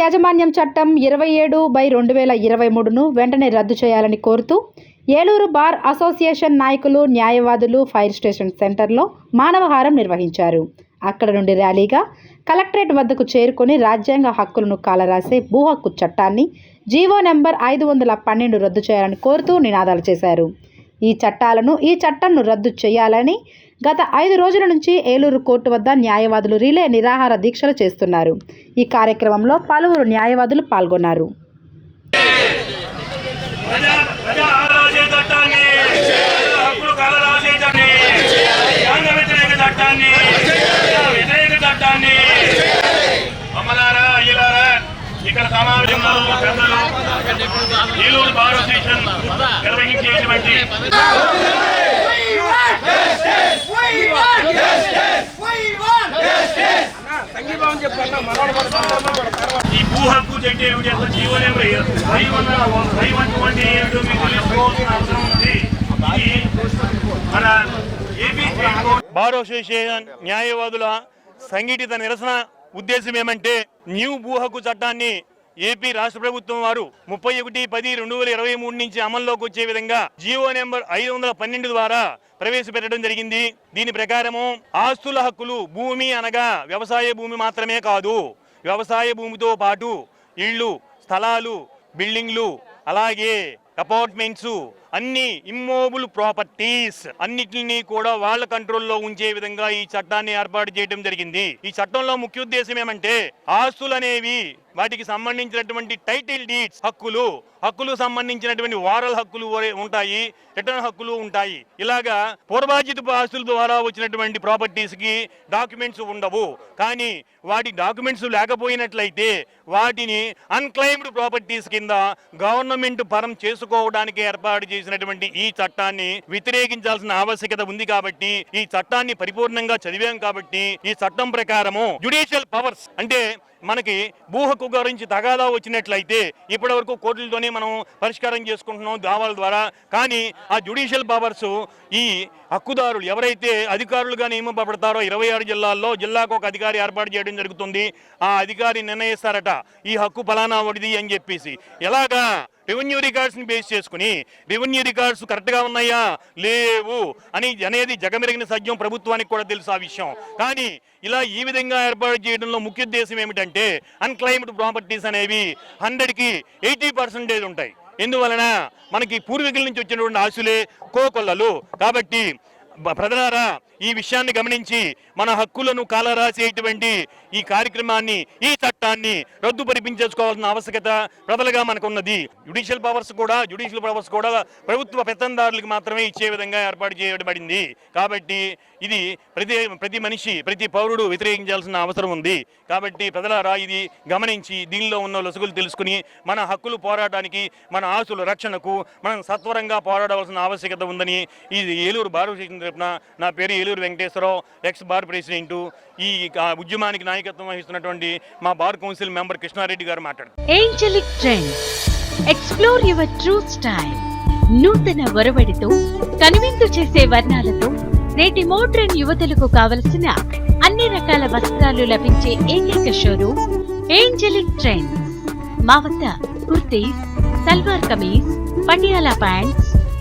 యాజమాన్యం చట్టం ఇరవై ఏడు బై రెండు వేల ఇరవై మూడును వెంటనే రద్దు చేయాలని కోరుతూ ఏలూరు బార్ అసోసియేషన్ నాయకులు న్యాయవాదులు ఫైర్ స్టేషన్ సెంటర్లో మానవహారం నిర్వహించారు. అక్కడ నుండి ర్యాలీగా కలెక్టరేట్ వద్దకు చేరుకొని రాజ్యాంగ హక్కులను కాలరాసే భూ హక్కు చట్టాన్ని జీవో నెంబర్ ఐదు వందల పన్నెండు రద్దు చేయాలని కోరుతూ నినాదాలు చేశారు. ఈ చట్టాలను ఈ చట్టంను రద్దు చేయాలని గత ఐదు రోజుల నుంచి ఏలూరు కోర్టు వద్ద న్యాయవాదులు రిలే నిరాహార దీక్షలు చేస్తున్నారు. ఈ కార్యక్రమంలో పలువురు న్యాయవాదులు పాల్గొన్నారు. ఇక్కడ సమావేశంలో పెద్దలు ఏలూరు బార్ అసోసియేషన్ నిర్వహించేటువంటి ఈ భూ హక్కు చెట్టు ఏమిటి? అసలు GO number five one five one two ఏమిటో మీకు తెలుసుకోవాల్సిన అవసరం ఉంది. మన ఏపీ బార్ అసోసియేషన్ న్యాయవాదుల సంఘటిత నిరసన ఉద్దేశం ఏమంటే న్యూ భూ హక్కు చట్టాన్ని ఏపీ రాష్ట్ర ప్రభుత్వం వారు ముప్పై ఒకటి పది రెండు వేల ఇరవై మూడు నుంచి అమల్లోకి వచ్చే విధంగా జియో నెంబర్ ఐదు వందల పన్నెండు ద్వారా ప్రవేశపెట్టడం జరిగింది. దీని ప్రకారము ఆస్తుల హక్కులు భూమి అనగా వ్యవసాయ భూమి మాత్రమే కాదు వ్యవసాయ భూమితో పాటు ఇళ్ళు స్థలాలు బిల్డింగ్లు అలాగే అపార్ట్మెంట్స్ అన్ని ఇమ్మోబుల్ ప్రాపర్టీస్ అన్నిటిని కూడా వాళ్ళ కంట్రోల్లో ఉంచే విధంగా ఈ చట్టాన్ని ఏర్పాటు చేయడం జరిగింది. ఈ చట్టంలో ముఖ్య ఉద్దేశం ఏమంటే ఆస్తులు అనేవి వాటికి సంబంధించినటువంటి టైటిల్ డీడ్స్ హక్కులు హక్కులు సంబంధించినటువంటి వారల్ హక్కులు ఉంటాయి రిటర్న్ హక్కులు ఉంటాయి. ఇలాగా పూర్వాజిత ఆస్తుల ద్వారా వచ్చినటువంటి ప్రాపర్టీస్కి డాక్యుమెంట్స్ ఉండవు. కానీ వాటి డాక్యుమెంట్స్ లేకపోయినట్లయితే వాటిని అన్క్లైమ్డ్ ప్రాపర్టీస్ కింద గవర్నమెంట్ పరం చేసుకోవడానికి ఏర్పాటు చేసి చేసినటువంటి ఈ చట్టాన్ని వ్యతిరేకించాల్సిన ఆవశ్యకత ఉంది కాబట్టి ఈ చట్టాన్ని పరిపూర్ణంగా చదివాం కాబట్టి ఈ చట్టం ప్రకారము జుడిషియల్ పవర్స్ అంటే మనకి భూ హక్కు గురించి తగాదా వచ్చినట్లయితే ఇప్పటి వరకు కోర్టులతోనే మనం పరిష్కారం చేసుకుంటున్నాం దావాల ద్వారా. కానీ ఆ జుడిషియల్ పవర్స్ ఈ హక్కుదారులు ఎవరైతే అధికారులుగా నియమింపబడతారో ఇరవై ఆరు జిల్లాల్లో జిల్లాకు ఒక అధికారి ఏర్పాటు చేయడం జరుగుతుంది. ఆ అధికారి నిర్ణయిస్తారట ఈ హక్కు ఫలానా ఒకటిది అని చెప్పేసి. ఎలాగా? రెవెన్యూ రికార్డ్స్ని బేస్ చేసుకుని రెవెన్యూ రికార్డ్స్ కరెక్ట్గా ఉన్నాయా? లేవు అని అనేది జగమెరిగిన సత్యం ప్రభుత్వానికి కూడా తెలుసు ఆ విషయం. కానీ ఇలా ఈ విధంగా ఏర్పాటు చేయడంలో ముఖ్య ఉద్దేశం ఏమిటంటే అన్క్లైమ్డ్ ప్రాపర్టీస్ అనేవి హండ్రెడ్కి ఎయిటీ పర్సెంటేజ్ ఉంటాయి. ఎందువలన? మనకి పూర్వీకుల నుంచి వచ్చినటువంటి ఆశులే కోకొల్లలు. కాబట్టి ప్రజలారా ఈ విషయాన్ని గమనించి మన హక్కులను కాలరాసేటువంటి ఈ కార్యక్రమాన్ని ఈ చట్టాన్ని రద్దు పరిపించేసుకోవాల్సిన ఆవశ్యకత ప్రజలుగా మనకున్నది. జ్యుడిషియల్ పవర్స్ కూడా జుడిషియల్ పవర్స్ కూడా ప్రభుత్వ పెత్తందారులకు మాత్రమే ఇచ్చే విధంగా ఏర్పాటు చేయబడింది. కాబట్టి ఇది ప్రతి ప్రతి మనిషి ప్రతి పౌరుడు వ్యతిరేకించాల్సిన అవసరం ఉంది. కాబట్టి ప్రజలారా ఇది గమనించి దీనిలో ఉన్న లొసుగులు తెలుసుకుని మన హక్కులు పోరాటానికి మన ఆస్తుల రక్షణకు మనం సత్వరంగా పోరాడవలసిన ఆవశ్యకత ఉందని ఇది ఏలూరు భారత తరపున నా పేరు Eluru Venkateswara Rao ex bar president ఈ ఉద్యమానికి నాయకత్వం వహిస్తున్నటువంటి మా బార్ కౌన్సిల్ మెంబర్ కృష్ణారెడ్డి గారు మాట్లాడుతున్నారు angelic trends explore your true style నూతన ఒరవడితో కనువిందు చేసే వర్ణాలతో నేటి మోడ్రన్ యువతలకు కావలసిన అన్ని రకాల వస్త్రాలు లభించే ఏకైక షోరూమ్ ఏంజలిక్ ట్రెండ్స్ మా వద్ద kurtis salwar kameez Patiala pants